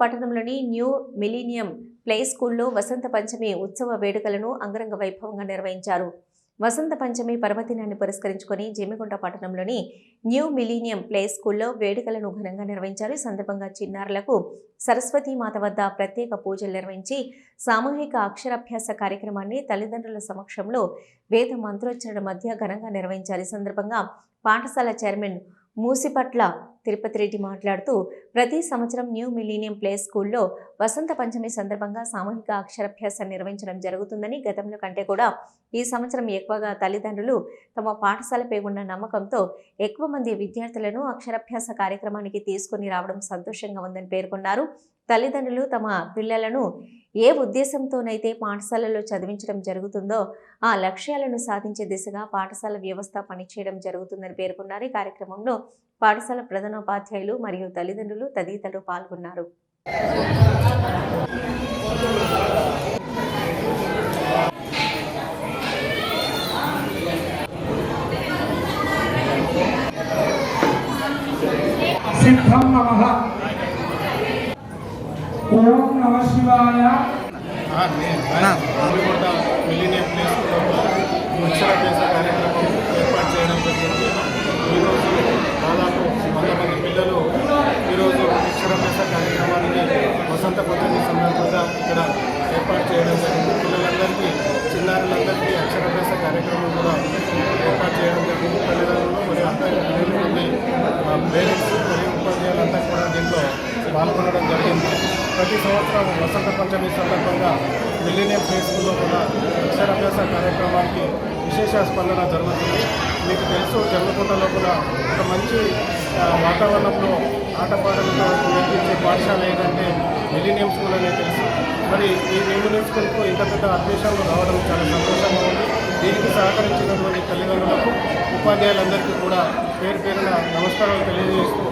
పట్టణంలోని new millennium play స్కూల్లో వసంత పంచమి ఉత్సవ వేడుకలను అంగరంగ వైభవంగా నిర్వహించారు. వసంత పంచమి పర్వదినాన్ని పురస్కరించుకొని జమ్మికుంట పట్టణంలోని న్యూ మిలీనియం ప్లే స్కూల్లో వేడుకలను ఘనంగా నిర్వహించారు. ఈ సందర్భంగా చిన్నారులకు సరస్వతీ మాత వద్ద ప్రత్యేక పూజలు నిర్వహించి సామూహిక అక్షరాభ్యాస కార్యక్రమాన్ని తల్లిదండ్రుల సమక్షంలో వేద మంత్రోచ్చరణ మధ్య ఘనంగా నిర్వహించారు. ఈ సందర్భంగా పాఠశాల చైర్మన్ మూసిపట్ల తిరుపతి రెడ్డి మాట్లాడుతూ ప్రతి సంవత్సరం న్యూ మిలీనియం ప్లే స్కూల్లో వసంత పంచమి సందర్భంగా సామూహిక అక్షరాభ్యాసం నిర్వహించడం జరుగుతుందని గతంలో కంటే కూడా ఈ సంవత్సరం ఎక్కువగా తల్లిదండ్రులు తమ పాఠశాలపై ఉన్న నమ్మకంతో ఎక్కువ మంది విద్యార్థులను అక్షరాభ్యాస కార్యక్రమానికి తీసుకుని రావడం సంతోషంగా ఉందని పేర్కొన్నారు. తల్లిదండ్రులు తమ పిల్లలను ఏ ఉద్దేశంతోనైతే పాఠశాలలో చదివించడం జరుగుతుందో ఆ లక్ష్యాలను సాధించే దిశగా పాఠశాల వ్యవస్థ పనిచేయడం జరుగుతుందని పేర్కొన్నారు. ఈ కార్యక్రమంలో పాఠశాల ప్రధాన ప్రధానోపాధ్యాయులు మరియు తల్లిదండ్రులు తదితరులు పాల్గొన్నారు. సిద్ధం నమ. ఓం నమ శివాయ. కార్యక్రమం కూడా ఏర్పాటు చేయడం జరిగింది. తల్లిదండ్రులు మరియు అందరి పేరెంట్స్ మరియు ఉపాధ్యాయులంతా కూడా దీంట్లో పాల్గొనడం జరిగింది. ప్రతి సంవత్సరం వసంత పంచమి సందర్భంగా మిలీనియం ప్లే కూడా అక్షరాభ్యాస కార్యక్రమానికి విశేష స్పందన జరుగుతుంది. మీకు తెలుసు జన్మకుంటలో కూడా ఒక మంచి వాతావరణంలో ఆటపాటలతో నేర్పించే పాఠశాల ఏంటంటే మిలీనియం స్కూల్ అనేది తెలుసు. మరి ఈ మిలీనియం స్కూల్కు ఇంత పెద్ద అడ్మిషన్లు రావడం చాలా సంతోషంగా ఉంది. దీనికి సహకరించినటువంటి తల్లిదండ్రులకు ఉపాధ్యాయులందరికీ కూడా పేరు పేరున నమస్కారాలు తెలియజేస్తూ